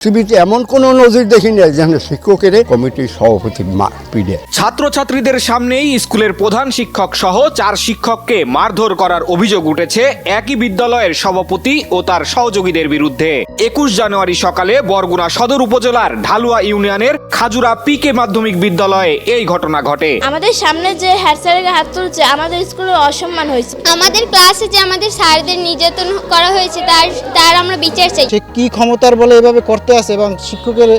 পৃথিবীতে এমন কোনো নজির দেখি না যেখানে শিক্ষকের কমিটির সভাপতি মা- পিড়ে। ছাত্রছাত্রীদের সামনেই স্কুলের প্রধান শিক্ষক সহ চার শিক্ষককে মারধর করার অভিযোগ উঠেছে একই বিদ্যালয়ের সভাপতি ও তার সহযোগীদের বিরুদ্ধে। একুশ জানুয়ারি সকালে বরগুনা সদর উপজেলার ঢালুয়া ইউনিয়নের খাজুরা পিকে মাধ্যমিক বিদ্যালয়ে এই ঘটনা ঘটে। আমাদের সামনে যে হেড স্যারের হাত তুলছে আমাদের স্কুলে অসম্মান হয়েছে। আমাদের ক্লাসে যে আমাদের স্যারদের নির্যাতন করা হয়েছে তার তার আমরা বিচার চাই। সে কি ক্ষমতার বলে এভাবে করতে আছে এবং শিক্ষকের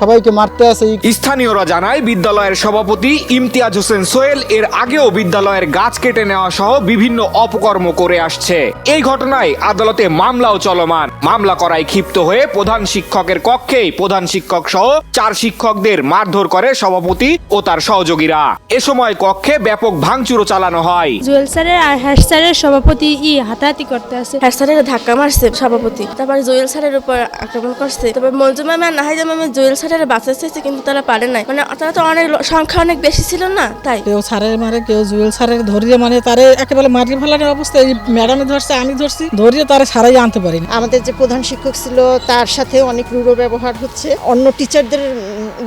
সবাইকে মারতে আছে। এই স্থানীয়রা জানায় বিদ্যালয়ের সভাপতি ইমতিয়াজ হোসেন সোহেল এর আগেও বিদ্যালয়ের গাছ কেটে নেওয়া সহ বিভিন্ন অপকর্ম করে আসছে। এই ঘটনায় আদালতে মামলাও চলমান। মামলা করায় ক্ষিপ্ত হয়ে প্রধান শিক্ষকের কক্ষেই প্রধান শিক্ষক সহ চার শিক্ষকদের মারধর করে সভাপতি ও তার সহযোগীরা। এ সময় কক্ষে ব্যাপক ভাঙচুরও চালানো হয়। জুয়েল স্যারের আর হেড স্যারের সভাপতি ই হাতাহাতি করতে আছে। হেড স্যারের ধাক্কা মারছে সভাপতি। তারপর জুয়েল স্যারের উপর আক্রমণ করছে। তারপর মঞ্জু ম্যাম আর নাহিদা ম্যাম জুয়েল স্যারের বাঁচাচ্ছে কিন্তু তারা পারে নাই। মানে তারা তো অনেক সংখ্যা অনেক বেশি ছিল না তাই। কেউ স্যারের মারে কেউ জুয়েল স্যারের ধরিয়ে মানে তারে একেবারে মারি ফেলানোর অবস্থা। এই ম্যাডামে ধরছে আমি ধরছি ধরিয়ে তারা সারাই আনতে পারিনি। আমাদের যে প্রধান শিক্ষক ছিল তার সাথে অনেক রূঢ় ব্যবহার হচ্ছে। অন্য টিচারদের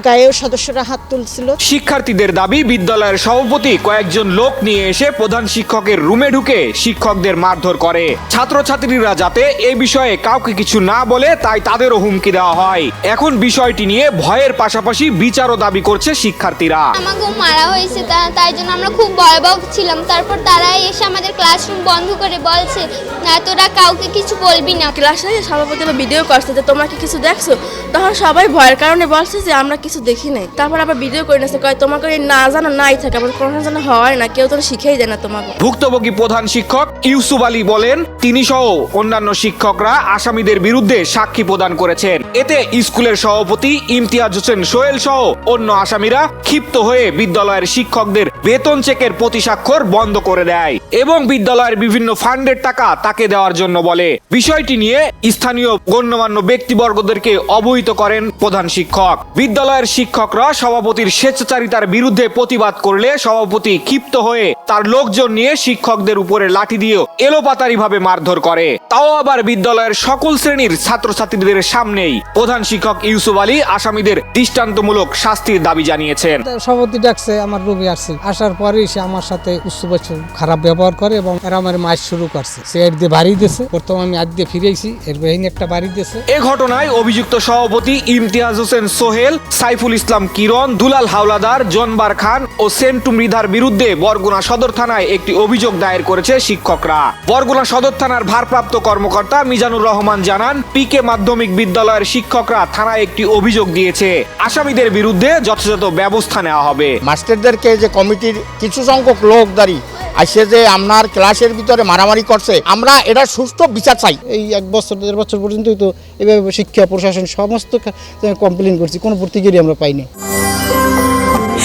গায়েও সদস্যরা হাত তুলছিল। শিক্ষার্থীদের দাবি বিদ্যালয়ের সভাপতি কয়েকজন লোক নিয়ে এসে প্রধান শিক্ষকের রুমে ঢুকে শিক্ষকদের মারধর করে। ছাত্রছাত্রীরা যাতে এই বিষয়ে কাউকে কিছু না বলে তাই তাদেরও হুমকি দেওয়া হয়। এখন বিষয়টি নিয়ে ভয়ের পাশাপাশি বিচারও দাবি করছে শিক্ষার্থীরা। আমাকেও মারা হয়েছে তাই জন্য আমরা খুব ভয়াবহ ছিলাম। তারপর তারা এসে আমাদের ক্লাসরুম বন্ধ করে বলছে "না, তোরা কাউকে কিছু বলবি না। ক্লাসে সভাপতি ভিডিও করছে যে তোমরা কি কিছু দেখছ? তখন সবাই ভয়ের কারণে বলছে যে আমরা কিছু দেখি নাই। তারপর আবার ভিডিও করে নিচ্ছে কয়, তোমাকে না জানো নাই থাকে, আবার কোনো যেন হয় না, কেউ তো শিখেই যায় না তোমাকে। ভুক্তভোগী প্রধান শিক্ষক ইউসুফ আলী বলেন তিনি সহ অন্যান্য শিক্ষকরা আসামিদের বিরুদ্ধে সাক্ষী প্রদান করেছেন। এতে স্কুলের সভাপতি ইমতিয়াজ হোসেন সোহেল সহ অন্য আসামিরা ক্ষিপ্ত হয়ে বিদ্যালয়ের শিক্ষকদের বেতন চেকের প্রতি স্বাক্ষর বন্ধ করে দেয় এবং বিদ্যালয়ের বিভিন্ন ফান্ডের টাকা তাকে দেওয়ার জন্য বলে। বিষয়টি নিয়ে স্থানীয় গণ্যমান্য ব্যক্তিবর্গদেরকে অবহিত করেন প্রধান শিক্ষক। বিদ্যালয়ের শিক্ষকরা সভাপতির স্বেচ্ছাচারিতার বিরুদ্ধে প্রতিবাদ করলে সভাপতি ক্ষিপ্ত হয়ে তার লোকজন নিয়ে শিক্ষকদের উপরে লাঠি দিয়ে এলোপাতারি ভাবে মারধর করে। তাও আবার বিদ্যালয়ের সকল শ্রেণির ছাত্রছাত্রীদের সামনেই প্রধান শিক্ষক ইউসুফ আলী আসামিদের দৃষ্টান্তমূলক শাস্তির দাবি জানিয়েছেন। সভাপতি ডাকছে আমার রুমে আসছে। আসার পরেই সে আমার সাথে উচ্চবাচ্য খারাপ ব্যবহার করে এবং এরা আমার মাছ শুরু করছে। সে এর দিয়ে বাড়ি দিয়েছে। প্রথম আমি আজ দিয়ে ফিরেছি এর বেহিনী একটা বাড়ি দিয়েছে। এ ঘটনায় অভিযুক্ত সভাপতি ইমতিয়াজ হোসেন সোহেল সাইফুল ইসলাম কিরণ, দুলাল হাওলাদার, জনবার খান ও সেন্টু মৃধার বিরুদ্ধে বরগুনা সদর থানায় একটি অভিযোগ দায়ের করেছে শিক্ষকরা। বরগুনা সদর থানার ভারপ্রাপ্ত কর্মকর্তা মিজানুর রহমান জানান, পিকে মাধ্যমিক বিদ্যালয়ের শিক্ষকরা থানায় একটি অভিযোগ দিয়েছে। আসামিদের বিরুদ্ধে যথাযথ ব্যবস্থা নেওয়া হবে। মাস্টারদেরকে যে কমিটির কিছু সংখ্যক লোক দাঁড়ি আসে যে আপনার ক্লাসের ভিতরে মারামারি করছে আমরা এটা সুস্থ বিচার চাই। এই এক বছর দেড় বছর পর্যন্তই তো এভাবে শিক্ষা প্রশাসন সমস্ত কমপ্লেন করছি কোনো প্রতিক্রিয়া আমরা পাইনি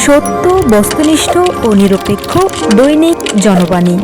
সত্য বস্তুনিষ্ঠ ও নিরপেক্ষ দৈনিক জনবাণী।